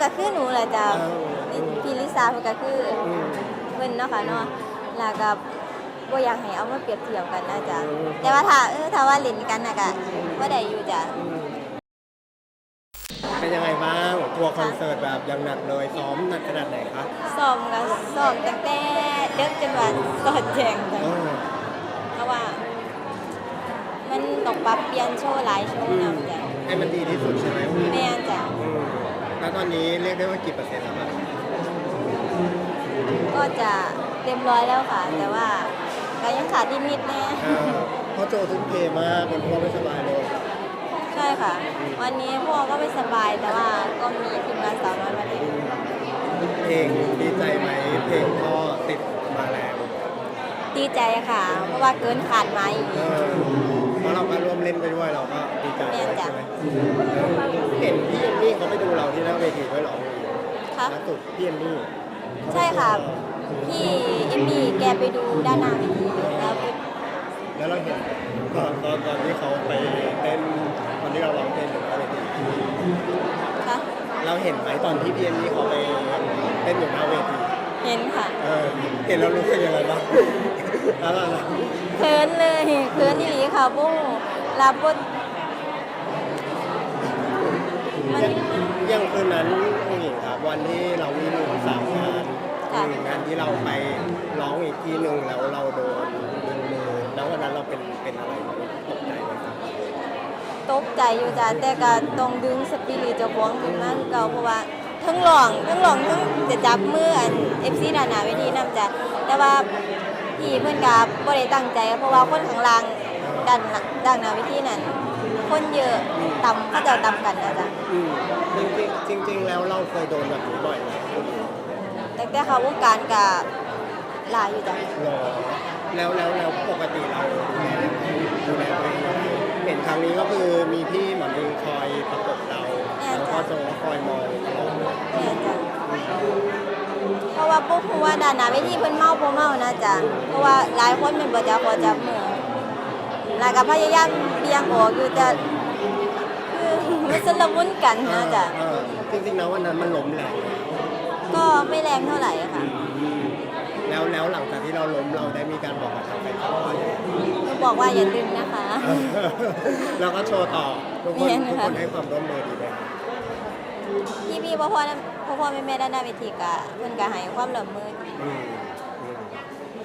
ก็คือหนูแหละจ้ะเออนี่พี่ลิซาเพิ่นก็คืออืมเพิ่นเนาะค่ะเนาะแล้วก็บ่อยากให้เอามาเปรียบเทียบกันนะจ๊ะอืมแต่ว่าถ้าเออถ้าว่าเล่นกันน่ะก็บ่ได้อยู่จ้ะอืมเป็นยังไงบ้างทัวร์คอนเสิร์ตแบบยังหนักเลยซ้อมหนักขนาดไหนคะซ้อมก็ซ้อมตั้งแต่ดึกจนว่าสอดแจ้งจ้ะเออเพราะว่า มันต้องปรับเปลี่ยนโชว์หลายโชว์อืมนำจ้ะให้มันดีที่สุดใช่ไหมแม่นจ้ะอืม แล้วตอนนี้เรียกได้ว่ากี่เปอร์เซ็นต์แล้วครับก็จะเต็มร้อยแล้วค่ะ แต่ว่าก็ยังขาดนิดๆแน่เออเพราะโจทุ่มเทมากเป็นพ่อไม่สบายเลยใช่ค่ะ วันนี้พ่อก็ไม่สบายแต่ว่าก็มีทีมงานสาวน้อยมาเล่นเพลงดีใจไหมเพลงพ่อติดมาแล้วดีใจค่ะ เพราะว่าเกินขาดมาอีก เออ เพราะเราก็ร่วมเล่นไปด้วยเราก็ดีใจด้วยแม่นจ้ะใช่ไหมเออเห็นพี่เอมมี่เขาไปดูเราที่หน้าเวทีด้วยเหรอค่ะล่าสุดพี่เอมมี่ใช่ค่ะ พี่เอมมี่แกไปดูด้านหน้าเวทีแล้วไปแล้วเราเห็นตอนตอนตอนที่เขาไปเต้นตอนที่เราร้องเพลงอยู่หน้าเวทีค่ะเราเห็นไหมตอนที่พี่เอมมี่เขาไปเต้นอยู่หน้าเวที เห็นค่ะเออเห็นเรารู้สึกยังไงบ้างแล้วเราล่ะเคินเลยเคินที่หลีค่ะบุ้งรับบทมันยังคืนนั้นองค์หญิงครับวันที่เราวิ่งสามงานค่ะหนึ่งงานที่เราไปร้องอีกทีหนึ่งแล้วเราโดนดึงมือแล้ววันนั้นเราเป็นเป็นอะไรตกใจไหมครับตกใจอยู่จ้ะแต่ก็ต้องดึงสปิริตเจ้าของขึ้นมาคือเก่าเพราะว่า ทั้งหลองทั้งหลองทั้งจะจับมืออัน FC ด้านหน้าเวทีนํจ้ะแต่ว่าพี่เพิ่นก็บ่ได้ตั้งใจ เพราะว่าคนข้างล่างด้านหน้าด้านหน้าเวทีนั่นคนเยอะต่ำเขาเจะต่ำกันนะจ๊ะอืมจริงๆจริง ๆ แล้วเราเคยโดนแบบนี้บ่อยไหมแต่แต่เขาวงการก็หลายอยู่จ้ะรอแล้วแล้วแล้วปกติเราดูแลดูแลตัวเองยังไงเห็นครั้งนี้ก็คือมีพี่หมอนิงคอยประกบเราแล้ว ก็โจก็คอยมองตลอดแม่นจ้ะเพราะว่าปุ๊บว่าด้านหน้าเวทีเพิ่นเมาบ่เมานะจ๊ะเพราะว่าหลายคนเป็นบ่จักบ่จับมือแล้วก็พยายามเบี่ยงออกอยู่แต่คือมันสละมุนกันนะจ๊ะเออจริงๆแล้ววันนั้นมันล้มแหละก็ไม่แรงเท่าไหร่ค่ะ แล้วแล้วหลังจากที่เราล้มเราได้มีการบอกกับทางแฟนคลับว่าอย่างไรก็บอกว่าอย่าดึงนะคะแล้วก็โชว์ต่อทุกคนเนียนทุกค่ะคนให้ความร่วมมือดีไหมครับ พี่พ่อพ่อพ่อพ่อแม่แม่ด้านหน้าเวทีก็เพิ่นก็ให้ความร่วมมืออืมอืม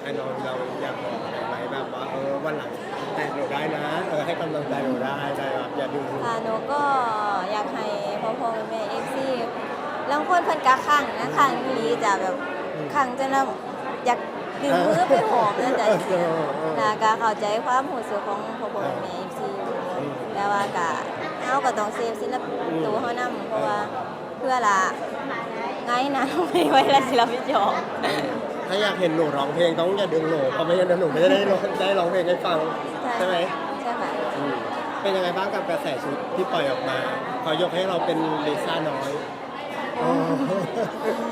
ไอ้เราเราอยากบอกอะไรไหมแบบว่าเออวันหลังแต่หนูได้นะเออให้กำลังใจหนูได้ได้แบบอย่าดูค่ะหนูก็อยากให้พ่อพ่อแม่แม่เอฟซีลางคนเพิ่นก็ขังนะขังอีหลีจ้ะแบบขังจนเราอยากดึงมือไปหอมนะจ๊ะเออเออ นะก็เข้าใจความรู้สึกของพ่อพ่อแม่แม่เอฟซีอยู่แต่ว่าก็เฮาก็ต้องเซฟศิลปะตัวเฮานำเพราะว่า เพื่อละไงนะไม่ไว้ละศิลปินยอมถ้าอยากเห็นหนูร้องเพลงต้องอย่าดึงหนูเพราะไม่งั้นหนูไม่ได้ร้องได้ร้องเพลงให้ฟังใช่ไหมใช่ค่ะอืมเป็นยังไงบ้างกับกระแสชุดที่ปล่อยออกมาเขายกให้เราเป็นลิซ่าน้อยอ๋อ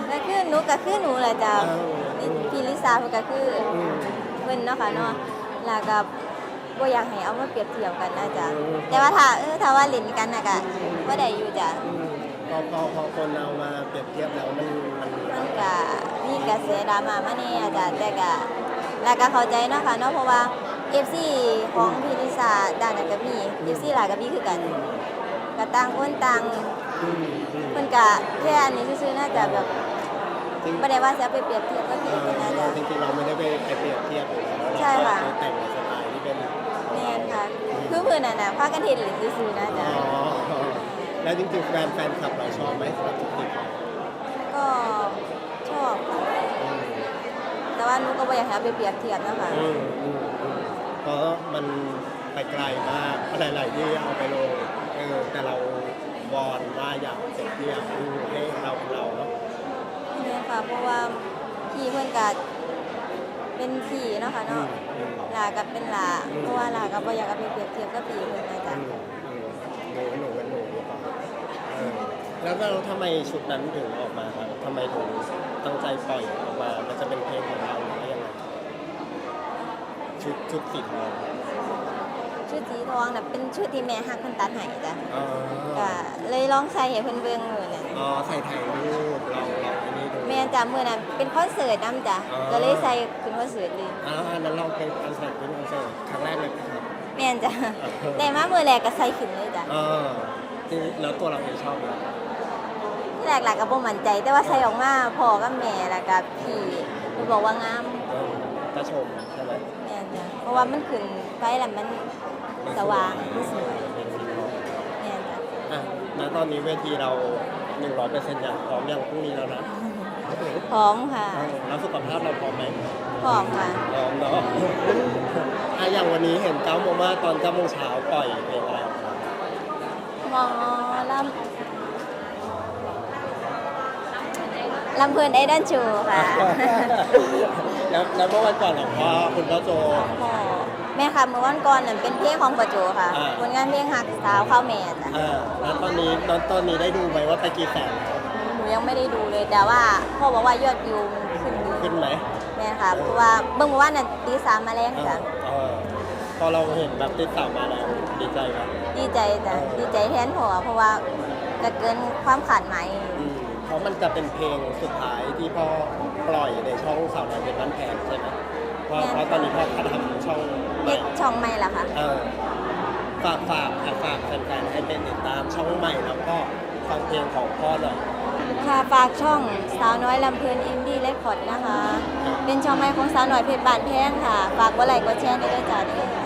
แล้วคือหนูก็คือหนูแหละจ้ะเออนี่พี่ลิซ่าเพิ่นก็คืออืมเพิ่นเนาะค่ะเนาะแล้วก็บ่อยากให้เอามาเปรียบเทียบกันนะจ๊ะอืมแต่ว่าถ้าเออถ้าว่าเล่นกันน่ะก็บ่ได้อยู่จ้ะอืม พอพอพอคนเอามาเปรียบเทียบแล้วมันมันมันก็มีกระแสดราม่ามาแน่จ้ะแต่ก็แล้วก็เข้าใจเนาะค่ะเนาะเพราะว่า FC ของพี่ลิซ่าด้านนั้นก็มี FC หลายก็มีคือกันก็ต่างคนต่างอืมอืมเพิ่นก็แค่อันนี้ซื่อๆน่าจะแบบจริงบ่ได้ว่าจะเอาไปเปรียบเทียบกับพี่เพิ่นน่าจะจริงๆเราไม่ได้ไปไปเปรียบเทียบอยู่แล้วใช่ค่ะเราแต่งในสไตล์ที่เป็นแม่นค่ะคือเพิ่นน่ะน่ะพากันเฮ็ดเล่นซื่อๆนะอ๋จ๊ะอ แล้วจริงๆแฟนแฟนคลับเราชอบไหมสำหรับชุดนี้ก็ชอบค่ะอืมแต่ว่าหนูก็บ่อยากให้เอาไปเปรียบเทียบนะคะอืมอืมอืมเพราะมันไปไกลมากหลายๆที่เอาไปลงเออแต่เราวอนว่าอยากเปรียบเทียบดูให้เราเป็นเราเนาะเนี่ยค่ะเพราะว่าพี่เพื่อนก็เป็นพี่เนาะค่ะอืเนาะมอืม หลากับเป็นหลาเพราะว่าหลาก็บ่อยากเอาไปเปรียบเทียบกับพี่เพื่อนนะอืจ๊ะ มอืมหนูหนูเป็นหนูดีกว่า เออแล้วเราทำไมชุดนั้นถึงออกมาครับทำไมถึงตั้งใจปล่อยออกมา มันจะเป็นเพลงของเราหรือว่ายังไงชุดชุดสีทองชุดสีทองน่ะเป็นชุดที่แม่ฮักเพิ่นตัดให้จ้ะอ๋อก็เลยลองใส่ให้เพิ่นเบิ่งอยู่เนี่ยอ๋อใส่ถ่ายรูปเราเราอันนี้ดูแม่นจ้ะมื้อนั้นเป็นคอนเสิร์ตนํจ้ะอ๋อก็เลยใส่ขึ้นคอนเสิร์ตเลยอ่าอันนั้นเราเป็นคอนเสิร์ตเป็นคอนเสิร์ตครั้งแรกเลยครับแม่นจ้ะอ่าแต่มามื้อแรกก็ใส่ขึ้นเลยจ้ะอ่า จริงแล้วตัวเราเองชอบไหมที่แรกหลักก็บ่มั่นใจ แต่ว่าใส่ออกมาพ่อกับแม่แล้วก็พี่เพิ่นบอกว่างามเออก็ชมใช่ไหมแม่นจ้ะเพราะว่ามันขึ้นไฟแล้วมันสว่างมันสวยเป็นสีทองแม่นจ้ะอะณตอนนี้เวทีเรา 100%อย่างพร้อมอย่างพรุ่งนี้แล้วนะพร้อมค่ะเออแล้วสุขภาพเราพร้อมไหมพร้อมค่ะพร้อมเนาะอะอย่างวันนี้เห็นเก้าโมงมาตอนเก้าโมงเช้าปล่อยเพลงอะไรออก มอลำลำเพลินไอดอลชูค่ะแล้วแล้วเมื่อวันก่อนของพ่อคุณพ่อโจ แม่ค่ะเมื่อวันก่อนนั่นเป็นเพลงของประโจค่ะอ่า ผลงานเพลงหักสาวข้าวแม่จ้ะอ่าแล้วตอนนี้ตอนตอนนี้ได้ดูไหมว่าไปกี่แสนหนูยังไม่ได้ดูเลยแต่ว่าพ่อบอกว่ายอดวิวมันขึ้นขึ้นไหมแม่ค่ะเพราะว่าเบิ่งเมื่อวานนั่นตีสามมาแรงเอจ้ะเออพอเราเห็นแบบติดสาวมาแล้ว ดีใจไหมดีใจจ้ะดีใจแทนพ่อเพราะว่าก็เกินความขาดหมายอืมเพราะมันจะเป็นเพลงสุดท้ายที่พ่อปล่อยในช่องสาวน้อยเป็นบ้านแพงใช่ไหมเพราะเพราะตอนนี้พ่อทำช่องใหเด็ม่กช่องใหม่ล่ะค่ะ เออฝากฝากอะฝากแฟนๆให้เป็นติดตามช่องใหม่แล้วก็ฟังเพลงของพ่อหน่อย ค่ะฝากช่องสาวน้อยลำเพลินอินดี้เรคคอร์ดนะคะ เป็นช่องใหม่ของสาวน้อยเพชรบานแพงค่ะ ฝากกดไลค์กดแชร์ด้วยจ้าเด้อ